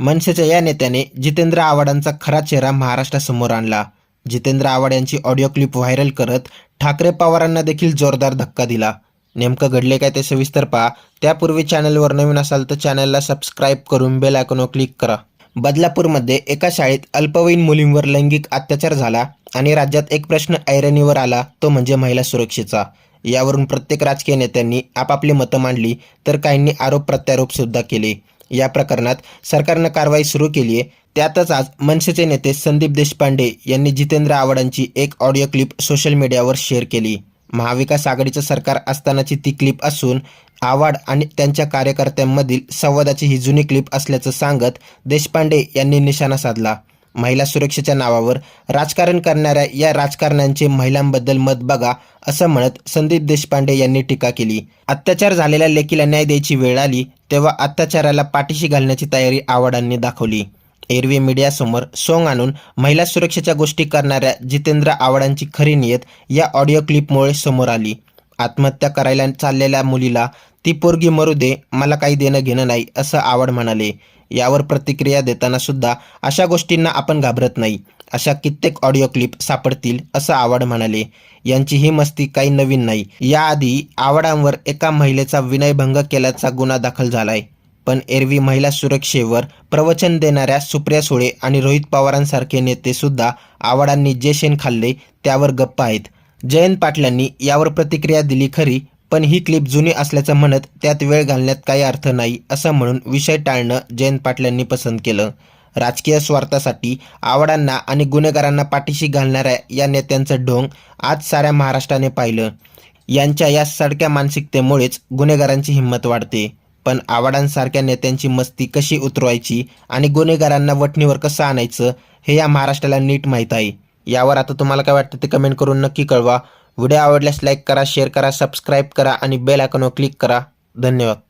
मनसेच्या या नेत्याने जितेंद्र आव्हाडांचा खरा चेहरा महाराष्ट्रासमोर आणला. जितेंद्र आव्हाड यांची ऑडिओ क्लिप व्हायरल करत ठाकरे पवारांना देखील जोरदार धक्का दिला. नेमकं घडले काय ते सविस्तर पहा. त्यापूर्वी चॅनलवर नवीन असाल तर चॅनलला सबस्क्राईब करून बेल आयकॉनवर क्लिक करा. बदलापूरमध्ये एका शाळेत अल्पवयीन मुलींवर लैंगिक अत्याचार झाला आणि राज्यात एक प्रश्न ऐरणीवर आला तो म्हणजे महिला सुरक्षेचा. यावरून प्रत्येक राजकीय नेत्यांनी आपापली मतं मांडली तर काहींनी आरोप प्रत्यारोप सुद्धा केले. या प्रकरणात सरकारनं कारवाई सुरू केली आहे. त्यातच आज मनसेचे नेते संदीप देशपांडे यांनी जितेंद्र आव्हाडांची एक ऑडिओ क्लिप सोशल मीडियावर शेअर केली. महाविकास आघाडीचं सरकार असतानाची ती क्लिप असून आव्हाड आणि त्यांच्या कार्यकर्त्यांमधील संवादाची ही जुनी क्लिप असल्याचं सांगत देशपांडे यांनी निशाणा साधला. महिला सुरक्षेच्या नावावर राजकारण करणाऱ्या या राजकारण्यांचे महिलांबद्दल मत बघा असं म्हणत संदीप देशपांडे यांनी टीका केली. अत्याचार झालेल्या लेकीला न्याय द्यायची वेळ आली तेव्हा अत्याचाराला पाठीशी घालण्याची तयारी आव्हाडांनी दाखवली. एरवी मीडियासमोर सोंग आणून महिला सुरक्षेच्या गोष्टी करणाऱ्या जितेंद्र आव्हाडांची खरी नियत या ऑडिओ क्लिपमुळे समोर आली. आत्महत्या करायला चाललेल्या मुलीला ती पोरगी मरू दे मला काही देणं घेणं नाही असं आवड म्हणाले. यावर प्रतिक्रिया देताना सुद्धा अशा गोष्टींना आपण घाबरत नाही. अशा कित्येक ऑडिओ क्लिप सापडतील असं आवड म्हणाले. यांची ही मस्ती काही नवीन नाही. याआधी आवडांवर एका महिलेचा विनयभंग केल्याचा गुन्हा दाखल झालाय. पण एरवी महिला सुरक्षेवर प्रवचन देणाऱ्या सुप्रिया सुळे आणि रोहित पवारांसारखे नेते सुद्धा आवडांनी जे शेण खाल्ले त्यावर गप्प आहेत. जयंत पाटलांनी यावर प्रतिक्रिया दिली खरी पण ही क्लिप जुनी असल्याचं म्हणत त्यात वेळ घालण्यात काही अर्थ नाही असं म्हणून विषय टाळणं जयंत पाटलांनी पसंत केलं. राजकीय स्वार्थासाठी आवडांना आणि गुन्हेगारांना पाठीशी घालणाऱ्या या नेत्यांचं ढोंग आज साऱ्या महाराष्ट्राने पाहिलं. यांच्या या सडक्या मानसिकतेमुळेच गुन्हेगारांची हिंमत वाढते. पण आवडांसारख्या नेत्यांची मस्ती कशी उतरवायची आणि गुन्हेगारांना वटणीवर कसं आणायचं हे या महाराष्ट्राला नीट माहीत आहे. यावर आता तुम्हाला काय वाटतं ते कमेंट करून नक्की कळवा. व्हिडिओ आवडल्यास लाईक करा शेअर करा सबस्क्राईब करा आणि बेल आयकॉनवर क्लिक करा. धन्यवाद.